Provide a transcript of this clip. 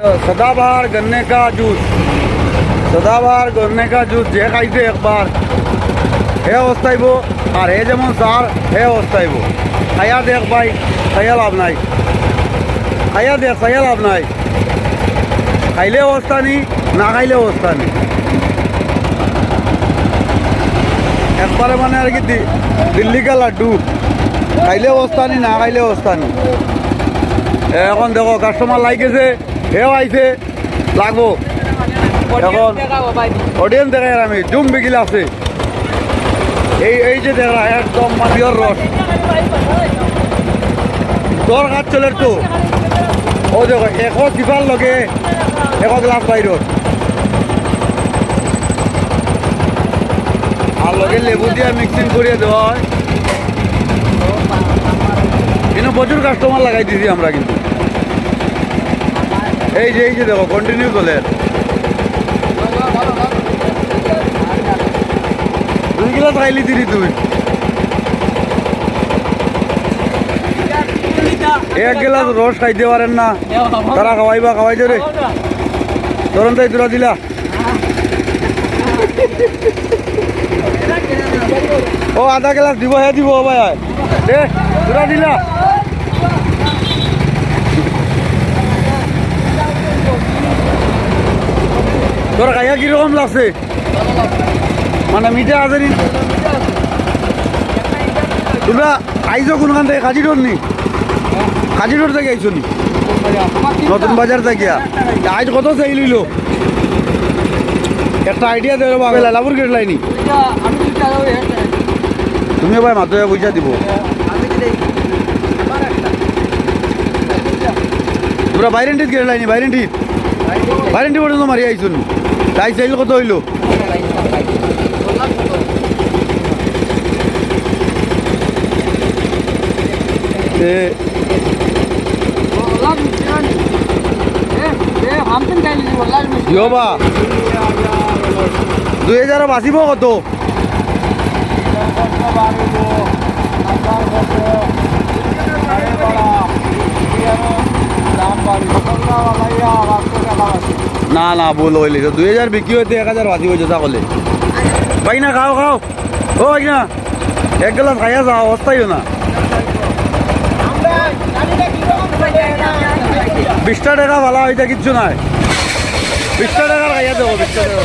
सदाबहार गन्ने का जूस सदाबहार गन्ने का जूस যে খাইছে একবার হে অবস্থাইব আর হে যেমন সার হে অবস্থাইব খাইয়া দেখ ভাই খাইয়া লাভ নাই খাইয়া দেখ খাইয়া লাভ নাই খাইলে অবস্থা নি না খাইলে অবস্থা নি একবারে মানে আর কি দি- দিল্লি কা লাড্ডু খাইলে অবস্থা নি না খাইলে অবস্থা নি এখন দেখো কাস্টমার লাইকেছে হেও আইছে, লাগবো। এখন অডিয়েন্স আমি জুম বিকিল আছে। এই এই যে দেখা, একদম মাটির রস। তোর হাত চলে তো ও দেখো এশ কিফার লগে এশ গ্লাস বাইরত আর লগে লেবু দিয়ে মিক্সিং করিয়ে দেওয়া হয়। কিন্তু প্রচুর কাস্টমার লাগাই দিছি আমরা কিন্তু। এই যে এই যে দেখো কন্টিনিউ চলে। দুই গিলাস খাইলি দিলি তুই। এক গিলাস রস খাইতে পারেন না। তারা খাওয়াইবা খাওয়াইছে রে। তরুণ তাই তোরা দিলা। ও, আধা গ্লাস দিব, হে দিব ভাই দে তোরা দিলা। তোর খাইয়া কীরকম লাগছে? মানে মিঠা আছে নি তোমরা আইছো কোনখান থেকে? কাজিরোড নি? কাজিরোড থেকে আইছো নি? নতুন বাজার থেকে? আজ কত চাই লইল একটা আইডিয়া দেবে বাবা লালাপুর গেট লাইনি তুমি ভাই মাত্র পয়সা দিব। তোমরা বাইরেন্টিত গেট লাইনি বাইরেন্টিত বাইরেন্টি পর্যন্ত মারি আইছো নি? তাই চাইল কত হইল দুই হাজার বাঁচিব কত? না না, ভুল হইলি দুই হাজার বিক্রি হইতে এক হাজার বাজি হয়েছে তাহলে ভাই না, খাও খাও। ও, ভাই না। এক গ্লাস খাইয়া যাও, অবস্থাই না। বিশটা টাকা ভালো হইতা কিচ্ছু নাই। বিশটা টাকার খাইয়া দেবো, বিশটা টাকা।